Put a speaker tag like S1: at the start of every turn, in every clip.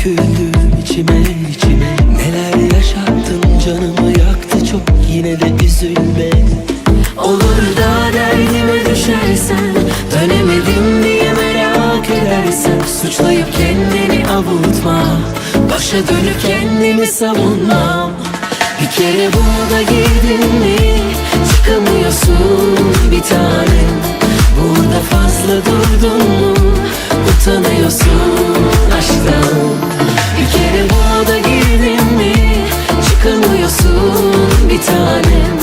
S1: döküldü içime içime. Neler yaşattın canımı yaktı çok yine de üzülme. Olur da derdime düşersen Dönemedim diye merak edersen Suçlayıp kendini avutma. Başa dönüp kendimi savunmam Bir kere bunu da girdin mi Çıkamıyorsun bir tanem Bir tanem.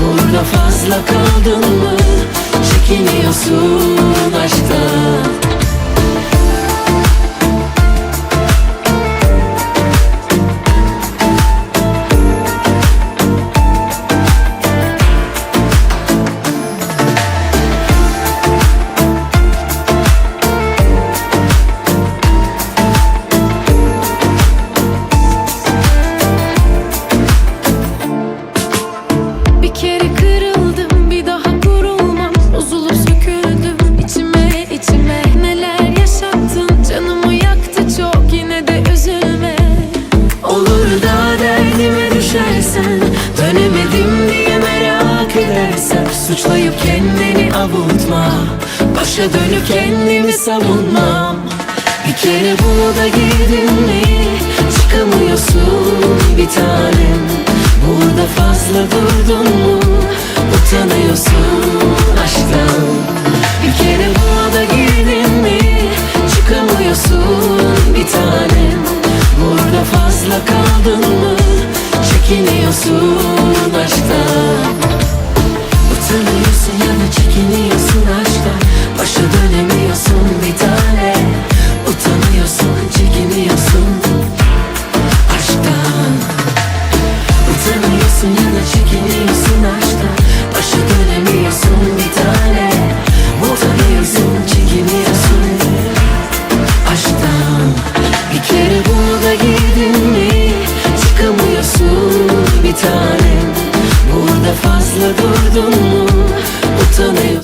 S1: Burada fazla kaldın mı? Çekiniyorsun Suçlayıp kendini avutma. Başa dönüp kendimi savunmam Bir kere bunu da girdin mi? Çıkamıyorsun bir tanem. Burada fazla durdun mu? Utanıyorsun aşktan.
S2: Bir kere buna da girdin mi? Çıkamıyorsun bir tanem. Burada fazla kaldın mı? Çekiniyorsun aşktan. Sınıyorsun ya da
S1: çekiniyorsun aşktan Başa dönemiyorsun bir tane. Utanıyorsun, çekiniyorsun. Aşktan. Utanıyorsun ya da çekiniyorsun aşktan Başa dönemiyorsun bir tane. Utanıyorsun, çekiniyorsun. Aşktan. Bir kere burada girdin mi? Çıkamıyorsun bir tane fazla durdun mu? Utanıyorum